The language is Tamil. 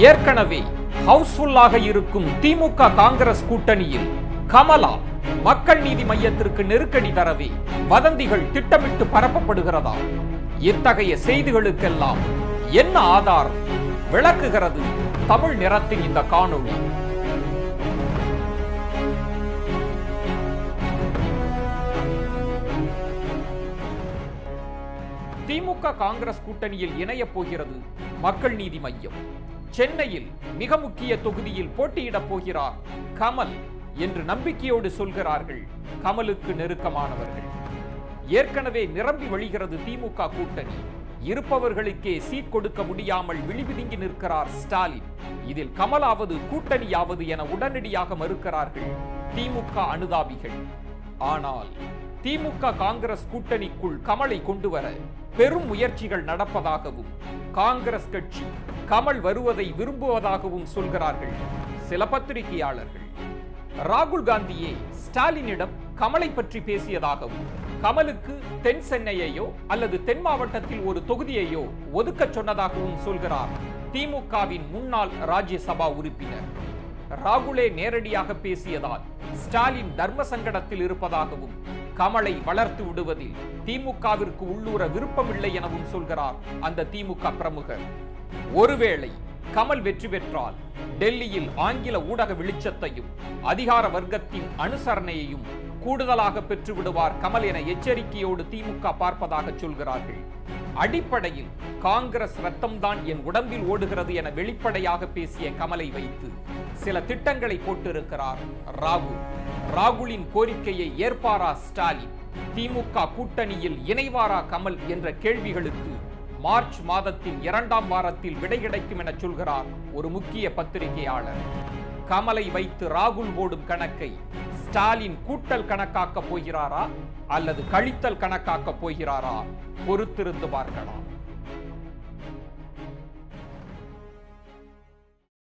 ஏற்கனவே ஹவுஸ்ஃபுல்லாக இருக்கும் திமுக காங்கிரஸ் கூட்டணியில் கமலா மக்கள் நீதி மையத்திற்கு நெருக்கடி தரவே வதந்திகள் திட்டமிட்டு பரப்பப்படுகிறதா? இத்தகைய செய்திகளுக்கெல்லாம் என்ன ஆதாரம் விளக்குகிறது தமிழ் நிறத்தின் இந்த காணொளி? திமுக காங்கிரஸ் கூட்டணியில் இணையப் போகிறது மக்கள் நீதி மையம். சென்னையில் மிக முக்கிய தொகுதியில் போட்டியிடப் போகிறார் கமல் என்று நம்பிக்கையோடு சொல்கிறார்கள் கமலுக்கு நெருக்கமானவர்கள். ஏற்கனவே நிரம்பி வழிகிறது திமுக கூட்டணி. இருப்பவர்களுக்கே சீட் கொடுக்க முடியாமல் விழிபிதுங்கி நிற்கிறார் ஸ்டாலின். இதில் கமலாவது கூட்டணியாவது என உடனடியாக மறுக்கிறார்கள் திமுக அனுதாபிகள். ஆனால் திமுக காங்கிரஸ் கூட்டணிக்குள் கமலை கொண்டு வர பெரும் முயற்சிகள் நடப்பதாகவும் காங்கிரஸ் கட்சி கமல் வருவதை விரும்புவதாகவும் சொல்கிறார்கள் சில பத்திரிகையாளர்கள். ராகுல் காந்தியே ஸ்டாலினிடம் கமலை பற்றி பேசியதாகவும் கமலுக்கு தென் சென்னையையோ அல்லது தென் மாவட்டத்தில் ஒரு தொகுதியையோ ஒதுக்கச் சொன்னதாகவும் சொல்கிறார் திமுகவின் முன்னாள் ராஜ்யசபா உறுப்பினர். ராகுலே நேரடியாக பேசியதால் ஸ்டாலின் தர்ம சங்கடத்தில் இருப்பதாகவும் கமலை வளர்த்து விடுவதில் திமுகவிற்கு உள்ளூர விருப்பமில்லை எனவும் சொல்கிறார் அந்த திமுக பிரமுகர். ஒருவேளை கமல் வெற்றி பெற்றால் டெல்லியில் ஆங்கில ஊடக வெளிச்சத்தையும் அதிகார வர்க்கத்தின் அனுசரணையையும் கூடுதலாக பெற்று விடுவார் கமல் என எச்சரிக்கையோடு திமுக பார்ப்பதாக சொல்கிறார்கள். அடிப்படையில் காங்கிரஸ் ரத்தம்தான் என் உடம்பில் ஓடுகிறது என வெளிப்படையாக பேசிய கமலை வைத்து சில திட்டங்களை போட்டிருக்கிறார் ராகுல் ராகுலின் கோரிக்கையை ஏற்பாரா ஸ்டாலின்? திமுக கூட்டணியில் இணைவாரா கமல் என்ற கேள்விகளுக்கு மார்ச் மாதத்தின் இரண்டாம் வாரத்தில் விடை கிடைக்கும் என சொல்கிறார் ஒரு முக்கிய பத்திரிகையாளர். கமலை வைத்து ராகுல் போடும் கணக்கை ஸ்டாலின் கூட்டல் கணக்காக்க போகிறாரா அல்லது கழித்தல் கணக்காக்க போகிறாரா? பொறுத்திருந்து பார்க்கலாம்.